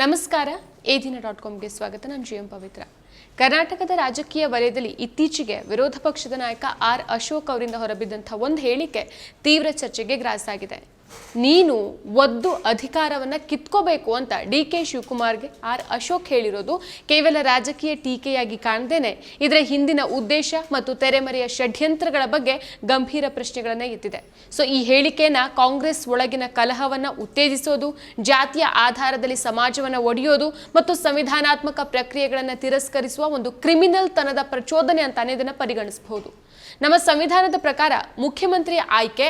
ನಮಸ್ಕಾರ. ಎ ದಿನ ಡಾಟ್ ಕಾಮ್ಗೆ ಸ್ವಾಗತ. ನಾನು ಜಿ ಎಂ ಪವಿತ್ರ. ಕರ್ನಾಟಕದ ರಾಜಕೀಯ ವಲಯದಲ್ಲಿ ಇತ್ತೀಚೆಗೆ ವಿರೋಧ ಪಕ್ಷದ ನಾಯಕ ಆರ್ ಅಶೋಕ್ ಅವರಿಂದ ಹೊರಬಿದ್ದಂಥ ಒಂದು ಹೇಳಿಕೆ ತೀವ್ರ ಚರ್ಚೆಗೆ ಗ್ರಾಸಾಗಿದೆ ನೀನು ಒದ್ದು ಅಧಿಕಾರವನ್ನು ಕಿತ್ಕೋಬೇಕು ಅಂತ ಡಿ ಕೆ ಶಿವಕುಮಾರ್ಗೆ ಆರ್ ಅಶೋಕ್ ಹೇಳಿರೋದು. ಕೇವಲ ರಾಜಕೀಯ ಟೀಕೆಯಾಗಿ ಕಾಣ್ದೇನೆ. ಇದರ ಹಿಂದಿನ ಉದ್ದೇಶ ಮತ್ತು ತೆರೆಮರೆಯ ಷಡ್ಯಂತ್ರಗಳ ಬಗ್ಗೆ ಗಂಭೀರ ಪ್ರಶ್ನೆಗಳನ್ನು ಎತ್ತಿದೆ. ಸೊ ಈ ಹೇಳಿಕೆನ ಕಾಂಗ್ರೆಸ್ ಒಳಗಿನ ಕಲಹವನ್ನು ಉತ್ತೇಜಿಸೋದು, ಜಾತಿಯ ಆಧಾರದಲ್ಲಿ ಸಮಾಜವನ್ನು ಒಡೆಯೋದು ಮತ್ತು ಸಂವಿಧಾನಾತ್ಮಕ ಪ್ರಕ್ರಿಯೆಗಳನ್ನು ತಿರಸ್ಕರಿಸುವ ಒಂದು ಕ್ರಿಮಿನಲ್ ತನದ ಪ್ರಚೋದನೆ ಅಂತಾನೆ ಇದನ್ನು ಪರಿಗಣಿಸಬಹುದು. ನಮ್ಮ ಸಂವಿಧಾನದ ಪ್ರಕಾರ ಮುಖ್ಯಮಂತ್ರಿಯ ಆಯ್ಕೆ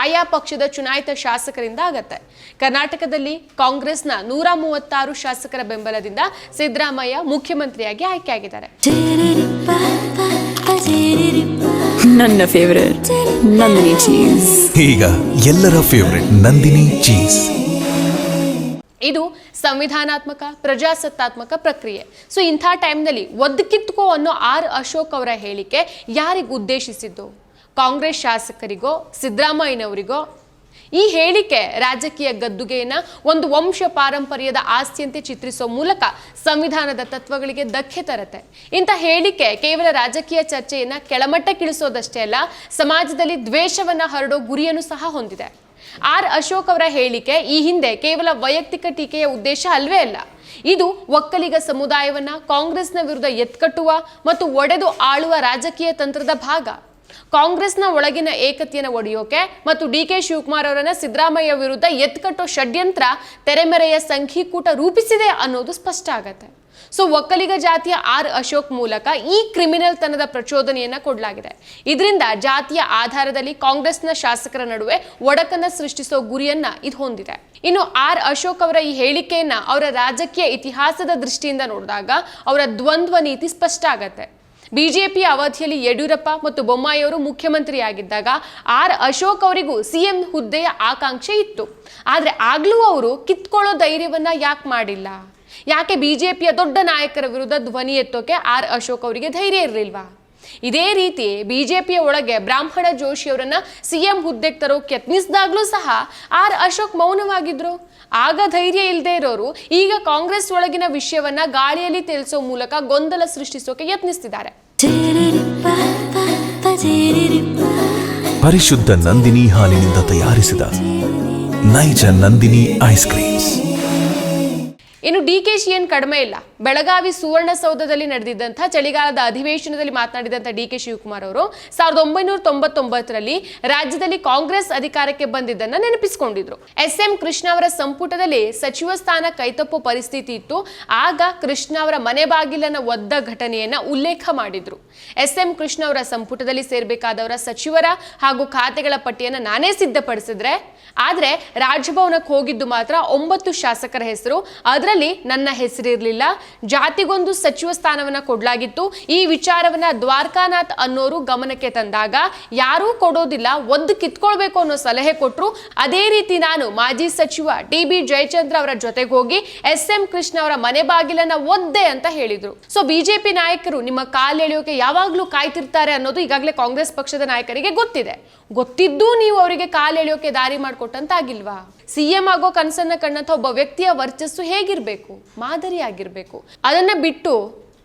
ಆಯಾ ಪಕ್ಷದ ಚುನಾಯಿತ ಶಾಸಕರಿಂದ ಆಗತ್ತೆ. ಕರ್ನಾಟಕದಲ್ಲಿ ಕಾಂಗ್ರೆಸ್ನ ನೂರ ಮೂವತ್ತಾರು ಶಾಸಕರ ಬೆಂಬಲದಿಂದ ಸಿದ್ದರಾಮಯ್ಯ ಮುಖ್ಯಮಂತ್ರಿಯಾಗಿ ಆಯ್ಕೆಯಾಗಿದ್ದಾರೆ. ನನ್ನ ಫೇವರೇಟ್ ನಂದಿನಿ ಚೀಸ್ ಈಗ ಎಲ್ಲರ ಫೇವರೆಟ್ ನಂದಿನಿ ಚೀಸ್ ಇದು ಸಂವಿಧಾನಾತ್ಮಕ ಪ್ರಜಾಸತ್ತಾತ್ಮಕ ಪ್ರಕ್ರಿಯೆ. ಸೊ ಇಂಥ ಟೈಮ್ನಲ್ಲಿ ಒದ್ದು ಕಿತ್ಕೋ ಅನ್ನೋ ಆರ್ ಅಶೋಕ್ ಅವರ ಹೇಳಿಕೆ ಯಾರಿಗೆ ಉದ್ದೇಶಿಸಿದ್ದು? ಕಾಂಗ್ರೆಸ್ ಶಾಸಕರಿಗೋ, ಸಿದ್ದರಾಮಯ್ಯನವರಿಗೋ, ಈ ಹೇಳಿಕೆ ರಾಜಕೀಯ ಗದ್ದುಗೆಯನ್ನ ಒಂದು ವಂಶ ಪಾರಂಪರ್ಯದ ಆಸ್ತಿಯಂತೆ ಚಿತ್ರಿಸುವ ಮೂಲಕ ಸಂವಿಧಾನದ ತತ್ವಗಳಿಗೆ ಧಕ್ಕೆ ತರತ್ತೆ. ಇಂಥ ಹೇಳಿಕೆ ಕೇವಲ ರಾಜಕೀಯ ಚರ್ಚೆಯನ್ನ ಕೆಳಮಟ್ಟಕ್ಕಿಳಿಸೋದಷ್ಟೇ ಅಲ್ಲ, ಸಮಾಜದಲ್ಲಿ ದ್ವೇಷವನ್ನ ಹರಡೋ ಗುರಿಯನ್ನು ಸಹ ಹೊಂದಿದೆ. ಆರ್ ಅಶೋಕ್ ಅವರ ಹೇಳಿಕೆ ಈ ಹಿಂದೆ ಕೇವಲ ವೈಯಕ್ತಿಕ ಟೀಕೆಯ ಉದ್ದೇಶ ಅಲ್ವೇ ಅಲ್ಲ. ಇದು ಒಕ್ಕಲಿಗ ಸಮುದಾಯವನ್ನ ಕಾಂಗ್ರೆಸ್ನ ವಿರುದ್ಧ ಎತ್ಕಟ್ಟುವ ಮತ್ತು ಒಡೆದು ಆಳುವ ರಾಜಕೀಯ ತಂತ್ರದ ಭಾಗ. ಕಾಂಗ್ರೆಸ್ನ ಒಳಗಿನ ಏಕತೆಯನ್ನು ಒಡೆಯೋಕೆ ಮತ್ತು ಡಿ ಕೆ ಶಿವಕುಮಾರ್ ಅವರನ್ನ ಸಿದ್ದರಾಮಯ್ಯ ವಿರುದ್ಧ ಎತ್ಕಟ್ಟೋ ಷಡ್ಯಂತ್ರ ತೆರೆಮರೆಯ ಸಂಘೀಕೂಟ ರೂಪಿಸಿದೆ ಅನ್ನೋದು ಸ್ಪಷ್ಟ ಆಗತ್ತೆ. ಸೊ, ಒಕ್ಕಲಿಗ ಜಾತಿಯ ಆರ್ ಅಶೋಕ್ ಮೂಲಕ ಈ ಕ್ರಿಮಿನಲ್ ತನದ ಪ್ರಚೋದನೆಯನ್ನ ಕೊಡಲಾಗಿದೆ. ಇದರಿಂದ ಜಾತಿಯ ಆಧಾರದಲ್ಲಿ ಕಾಂಗ್ರೆಸ್ನ ಶಾಸಕರ ನಡುವೆ ಒಡಕನ್ನ ಸೃಷ್ಟಿಸೋ ಗುರಿಯನ್ನ ಇದು ಹೊಂದಿದೆ. ಇನ್ನು ಆರ್ ಅಶೋಕ್ ಅವರ ಈ ಹೇಳಿಕೆಯನ್ನ ಅವರ ರಾಜಕೀಯ ಇತಿಹಾಸದ ದೃಷ್ಟಿಯಿಂದ ನೋಡಿದಾಗ ಅವರ ದ್ವಂದ್ವ ನೀತಿ ಸ್ಪಷ್ಟ ಆಗತ್ತೆ. ಬಿಜೆಪಿ ಅವಧಿಯಲ್ಲಿ ಯಡಿಯೂರಪ್ಪ ಮತ್ತು ಬೊಮ್ಮಾಯಿಯವರು ಮುಖ್ಯಮಂತ್ರಿಯಾಗಿದ್ದಾಗ ಆರ್ ಅಶೋಕ್ ಅವರಿಗೂ ಸಿಎಂ ಹುದ್ದೆಯ ಆಕಾಂಕ್ಷೆ ಇತ್ತು. ಆದರೆ ಆಗ್ಲೂ ಅವರು ಕಿತ್ಕೊಳ್ಳೋ ಧೈರ್ಯವನ್ನ ಯಾಕೆ ಮಾಡಿಲ್ಲ? ಯಾಕೆ ಬಿಜೆಪಿಯ ದೊಡ್ಡ ನಾಯಕರ ವಿರುದ್ಧ ಧ್ವನಿ ಎತ್ತೋಕೆ ಆರ್ ಅಶೋಕ್ ಅವರಿಗೆ ಧೈರ್ಯ ಇರಲಿಲ್ವಾ? ಇದೇ ರೀತಿ ಬಿಜೆಪಿಯ ಒಳಗೆ ಬ್ರಾಹ್ಮಣ ಜೋಶಿಯವರನ್ನ ಸಿಎಂ ಹುದ್ದೆಗೆ ತರೋಕೆ ಯತ್ನಿಸಿದಾಗ್ಲೂ ಸಹ ಆರ್ ಅಶೋಕ್ ಮೌನವಾಗಿದ್ರು. ಆಗ ಧೈರ್ಯ ಇಲ್ಲದೆ ಇರೋರು ಈಗ ಕಾಂಗ್ರೆಸ್ ಒಳಗಿನ ವಿಷಯವನ್ನ ಗಾಳಿಯಲ್ಲಿ ತಿಳಿಸೋ ಮೂಲಕ ಗೊಂದಲ ಸೃಷ್ಟಿಸೋಕೆ ಯತ್ನಿಸ್ತಿದ್ದಾರೆ. ಪರಿಶುದ್ಧ ನಂದಿನಿ ಹಾಲಿನಿಂದ ತಯಾರಿಸಿದ ನೈಜ ನಂದಿನಿ ಐಸ್ ಕ್ರೀಮ್ಸ್. ಇನ್ನು ಡಿ ಕೆ ಶಿ ಏನ್ ಕಡಿಮೆ ಇಲ್ಲ. ಬೆಳಗಾವಿ ಸುವರ್ಣಸೌಧದಲ್ಲಿ ನಡೆದಿದ್ದಂಥ ಚಳಿಗಾಲದ ಅಧಿವೇಶನದಲ್ಲಿ ಮಾತನಾಡಿದಂಥ ಡಿ ಕೆ ಶಿವಕುಮಾರ್ ಅವರು ಸಾವಿರದ ಒಂಬೈನೂರ ತೊಂಬತ್ತೊಂಬತ್ತರಲ್ಲಿ ರಾಜ್ಯದಲ್ಲಿ ಕಾಂಗ್ರೆಸ್ ಅಧಿಕಾರಕ್ಕೆ ಬಂದಿದ್ದನ್ನ ನೆನಪಿಸಿಕೊಂಡಿದ್ರು. ಎಸ್ ಎಂ ಕೃಷ್ಣ ಅವರ ಸಂಪುಟದಲ್ಲಿ ಸಚಿವ ಸ್ಥಾನ ಕೈತಪ್ಪೋ ಪರಿಸ್ಥಿತಿ ಇತ್ತು. ಆಗ ಕೃಷ್ಣ ಅವರ ಮನೆ ಬಾಗಿಲನ್ನ ಒದ್ದ ಘಟನೆಯನ್ನ ಉಲ್ಲೇಖ ಮಾಡಿದ್ರು. ಎಸ್ ಎಂ ಕೃಷ್ಣ ಅವರ ಸಂಪುಟದಲ್ಲಿ ಸೇರ್ಬೇಕಾದವರ ಸಚಿವರ ಹಾಗೂ ಖಾತೆಗಳ ಪಟ್ಟಿಯನ್ನು ನಾನೇ ಸಿದ್ಧಪಡಿಸಿದ್ರೆ. ಆದ್ರೆ ರಾಜಭವನಕ್ಕೆ ಹೋಗಿದ್ದು ಮಾತ್ರ ಒಂಬತ್ತು ಶಾಸಕರ ಹೆಸರು. ಅದರಲ್ಲಿ ನನ್ನ ಹೆಸರಿರಲಿಲ್ಲ. ಜಾತಿಗೊಂದು ಸಚಿವ ಸ್ಥಾನವನ್ನ ಕೊಡಲಾಗಿತ್ತು. ಈ ವಿಚಾರವನ್ನ ದ್ವಾರಕಾನಾಥ್ ಅನ್ನೋರು ಗಮನಕ್ಕೆ ತಂದಾಗ ಯಾರೂ ಕೊಡೋದಿಲ್ಲ ಒಂದು ಕಿತ್ಕೊಳ್ಬೇಕು ಅನ್ನೋ ಸಲಹೆ ಕೊಟ್ಟರು ಅದೇ ರೀತಿ ನಾನು ಮಾಜಿ ಸಚಿವ ಟಿ ಬಿ ಜಯಚಂದ್ರ ಅವರ ಜೊತೆಗೆ ಹೋಗಿ ಎಸ್ ಎಂ ಕೃಷ್ಣ ಅವರ ಮನೆ ಬಾಗಿಲನ್ನ ಒದ್ದೆ ಅಂತ ಹೇಳಿದ್ರು. ಸೊ ಬಿಜೆಪಿ ನಾಯಕರು ನಿಮ್ಮ ಕಾಲೆಳೆಯೋಕೆ ಯಾವಾಗ್ಲೂ ಕಾಯ್ತಿರ್ತಾರೆ ಅನ್ನೋದು ಈಗಾಗಲೇ ಕಾಂಗ್ರೆಸ್ ಪಕ್ಷದ ನಾಯಕರಿಗೆ ಗೊತ್ತಿದೆ. ಗೊತ್ತಿದ್ದು ನೀವು ಅವರಿಗೆ ಕಾಲೆಳೆಯೋಕೆ ದಾರಿ ಮಾಡಿಕೊಟ್ಟಂತಾಗಿಲ್ವಾ? ಸಿಎಂ ಆಗೋ ಕನಸನ್ನ ಕಂಡಂತ ಒಬ್ಬ ವ್ಯಕ್ತಿಯ ವರ್ಚಸ್ಸು ಹೇಗಿರ್ಬೇಕು ಮಾದರಿ ಆಗಿರ್ಬೇಕು ಅದನ್ನ ಬಿಟ್ಟು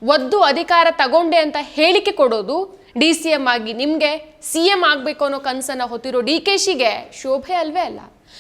ಒದ್ದು ಅಧಿಕಾರ ತಗೊಂಡೆ ಅಂತ ಹೇಳಿಕೆ ಕೊಡೋದು ಡಿ ಸಿ ಎಂ ಆಗಿ ನಿಮ್ಗೆ ಸಿ ಎಂ ಆಗ್ಬೇಕು ಅನ್ನೋ ಕನಸನ್ನ ಹೊತ್ತಿರೋ ಡಿ ಕೆ ಶಿಗೆ ಶೋಭೆ ಅಲ್ವೇ ಅಲ್ಲ.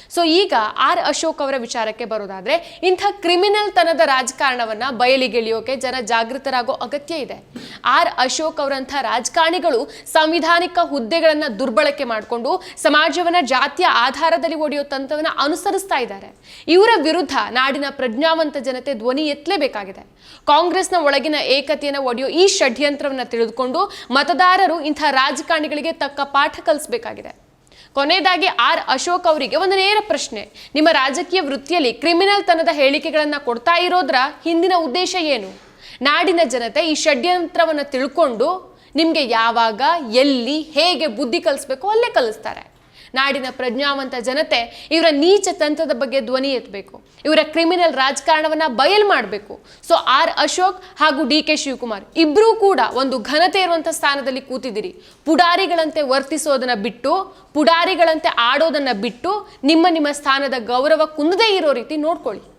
ಸೊ ಈಗ ಆರ್ ಅಶೋಕ್ ಅವರ ವಿಚಾರಕ್ಕೆ ಬರೋದಾದ್ರೆ, ಇಂಥ ಕ್ರಿಮಿನಲ್ ತನದ ರಾಜಕಾರಣವನ್ನ ಬಯಲಿಗೆಳೆಯೋಕೆ ಜನ ಜಾಗೃತರಾಗೋ ಅಗತ್ಯ ಇದೆ. ಆರ್ ಅಶೋಕ್ ಅವರಂಥ ರಾಜಕಾರಣಿಗಳು ಸಾಂವಿಧಾನಿಕ ಹುದ್ದೆಗಳನ್ನ ದುರ್ಬಳಕೆ ಮಾಡಿಕೊಂಡು ಸಮಾಜವನ್ನ ಜಾತಿಯ ಆಧಾರದಲ್ಲಿ ಒಡೆಯೋ ತಂತ್ರವನ್ನ ಅನುಸರಿಸ್ತಾ ಇದ್ದಾರೆ. ಇವರ ವಿರುದ್ಧ ನಾಡಿನ ಪ್ರಜ್ಞಾವಂತ ಜನತೆ ಧ್ವನಿ ಎತ್ತಲೇಬೇಕಾಗಿದೆ. ಕಾಂಗ್ರೆಸ್ನ ಒಳಗಿನ ಏಕತೆಯನ್ನು ಒಡೆಯೋ ಈ ಷಡ್ಯಂತ್ರವನ್ನ ತಿಳಿದುಕೊಂಡು ಮತದಾರರು ಇಂಥ ರಾಜಕಾರಣಿಗಳಿಗೆ ತಕ್ಕ ಪಾಠ ಕಲಿಸಬೇಕಾಗಿದೆ. ಕೊನೆಯದಾಗಿ ಆರ್ ಅಶೋಕ್ ಅವರಿಗೆ ಒಂದು ನೇರ ಪ್ರಶ್ನೆ. ನಿಮ್ಮ ರಾಜಕೀಯ ವೃತ್ತಿಯಲ್ಲಿ ಕ್ರಿಮಿನಲ್ ತನದ ಹೇಳಿಕೆಗಳನ್ನ ಕೊಡ್ತಾ ಇರೋದ್ರ ಹಿಂದಿನ ಉದ್ದೇಶ ಏನು? ನಾಡಿನ ಜನತೆ ಈ ಷಡ್ಯಂತ್ರವನ್ನು ತಿಳ್ಕೊಂಡು ನಿಮಗೆ ಯಾವಾಗ, ಎಲ್ಲಿ, ಹೇಗೆ ಬುದ್ಧಿ ಕಲಿಸ್ಬೇಕು ಅಲ್ಲೇ ಕಲಿಸ್ತಾರೆ. ನಾಡಿನ ಪ್ರಜ್ಞಾವಂತ ಜನತೆ ಇವರ ನೀಚ ತಂತ್ರದ ಬಗ್ಗೆ ಧ್ವನಿ ಎತ್ತಬೇಕು. ಇವರ ಕ್ರಿಮಿನಲ್ ರಾಜಕಾರಣವನ್ನ ಬಯಲ್ ಮಾಡಬೇಕು. ಸೊ ಆರ್ ಅಶೋಕ್ ಹಾಗೂ ಡಿ ಕೆ ಶಿವಕುಮಾರ್ ಇಬ್ಬರೂ ಕೂಡ ಒಂದು ಘನತೆ ಇರುವಂಥ ಸ್ಥಾನದಲ್ಲಿ ಕೂತಿದ್ದೀರಿ. ಪುಡಾರಿಗಳಂತೆ ವರ್ತಿಸೋದನ್ನ ಬಿಟ್ಟು, ಪುಡಾರಿಗಳಂತೆ ಆಡೋದನ್ನ ಬಿಟ್ಟು ನಿಮ್ಮ ನಿಮ್ಮ ಸ್ಥಾನದ ಗೌರವ ಕುಂದದೇ ಇರೋ ರೀತಿ ನೋಡ್ಕೊಳ್ಳಿ.